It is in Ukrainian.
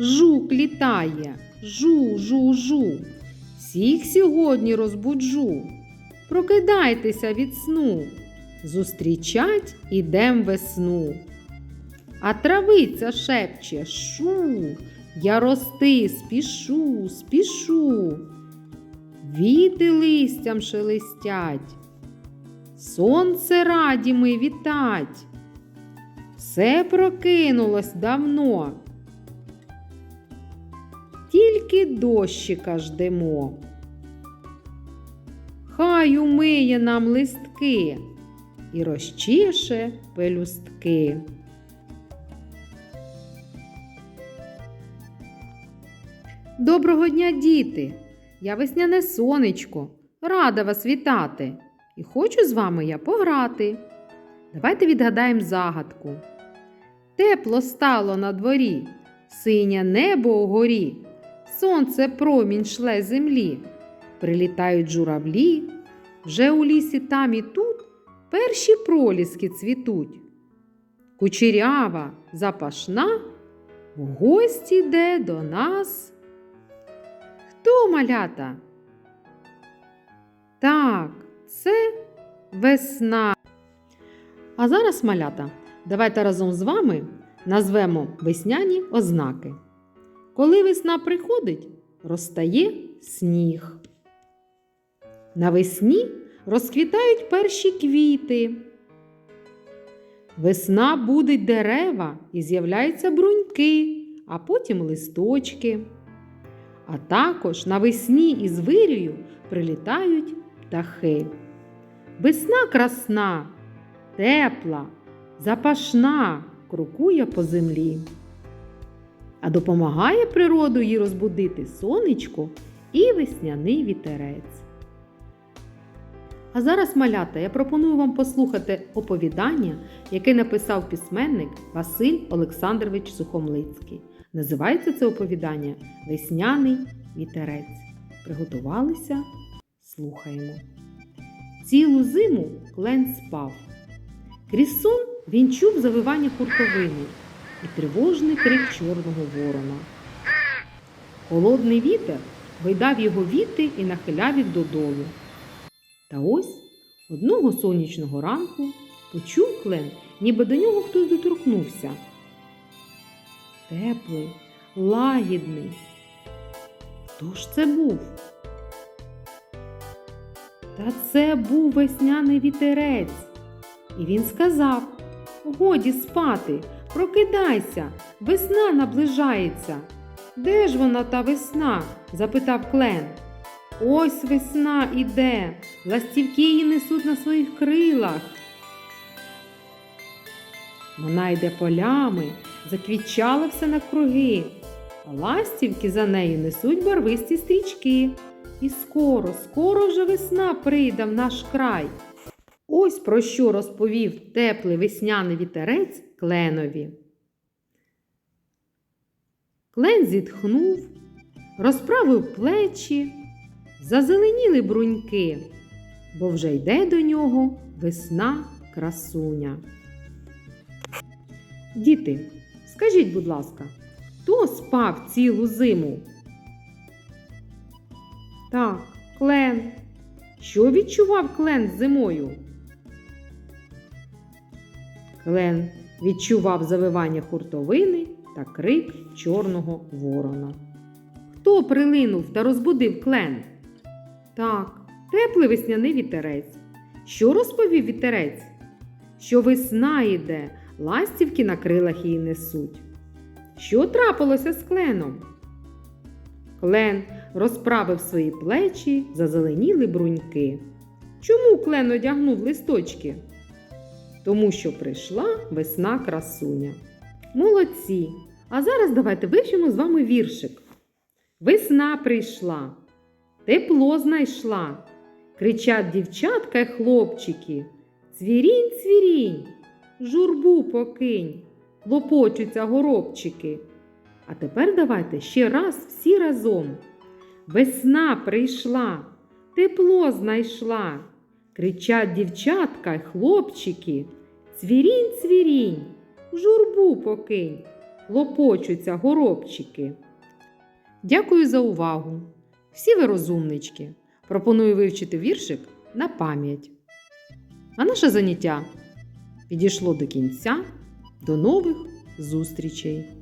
Жук літає, жу, жу, жу. Всіх сьогодні розбуджу. Прокидайтеся від сну. Зустрічать ідем весну. А травиця шепче шу, я рости спішу, спішу. Віти листям шелестять, сонце раді ми вітать. Все прокинулось давно. Тільки дощика ждемо. Хай умиє нам листки і розчеше пелюстки. Доброго дня, діти! Я весняне сонечко, рада вас вітати. І хочу з вами я пограти. Давайте відгадаємо загадку. Тепло стало на дворі, синє небо угорі, сонце промінь шле землі. Прилітають журавлі, вже у лісі там і тут перші проліски цвітуть. Кучерява, запашна, в гості йде до нас. Хто малята? Так, це весна. А зараз малята. Давайте разом з вами назвемо весняні ознаки. Коли весна приходить, розтає сніг. Навесні розквітають перші квіти. Весна будить дерева і з'являються бруньки, а потім листочки. А також навесні із вирію прилітають птахи. Весна красна, тепла, запашна, крокує по землі. А допомагає природу їй розбудити сонечко і весняний вітерець. А зараз, малята, я пропоную вам послухати оповідання, яке написав письменник Василь Олександрович Сухомлицький. Називається це оповідання Весняний вітерець. Приготувалися, слухаємо. Цілу зиму клен спав. Крізь сон він чув завивання хуртовини і тривожний крик чорного ворона. Холодний вітер гойдав його віти і нахиляв їх додолу. Та ось одного сонячного ранку почув клен, ніби до нього хтось доторкнувся. Теплий, лагідний. Хто ж це був? Та це був весняний вітерець. І він сказав: Годі спати, прокидайся, весна наближається. Де ж вона та весна? запитав клен. Ось весна іде, ластівки її несуть на своїх крилах. Вона йде полями, заквічала все навкруги, а ластівки за нею несуть барвисті стрічки. І скоро, скоро вже весна прийде в наш край. Ось про що розповів теплий весняний вітерець кленові. Клен зітхнув, розправив плечі, зазеленіли бруньки, бо вже йде до нього весна красуня. Діти, скажіть, будь ласка, хто спав цілу зиму? Так, клен. Що відчував клен зимою? Клен відчував завивання хуртовини та крик чорного ворона. Хто прилинув та розбудив клен? Так, теплий весняний вітерець. Що розповів вітерець? Що весна йде, ластівки на крилах її несуть. Що трапилося з кленом? Клен розправив свої плечі, зазеленіли бруньки. Чому клен одягнув листочки? Тому що прийшла весна красуня. Молодці! А зараз давайте вивчимо з вами віршик. Весна прийшла, тепло знайшла. Кричать дівчатка й хлопчики. Цвірінь, цвірінь, журбу покинь, лопочуться горобчики. А тепер давайте ще раз всі разом. Весна прийшла, тепло знайшла. Кричать дівчатка й хлопчики. Цвірінь, цвірінь, журбу покинь, лопочуться горобчики. Дякую за увагу. Всі ви розумнички. Пропоную вивчити віршик на пам'ять. А наше заняття підійшло до кінця. До нових зустрічей!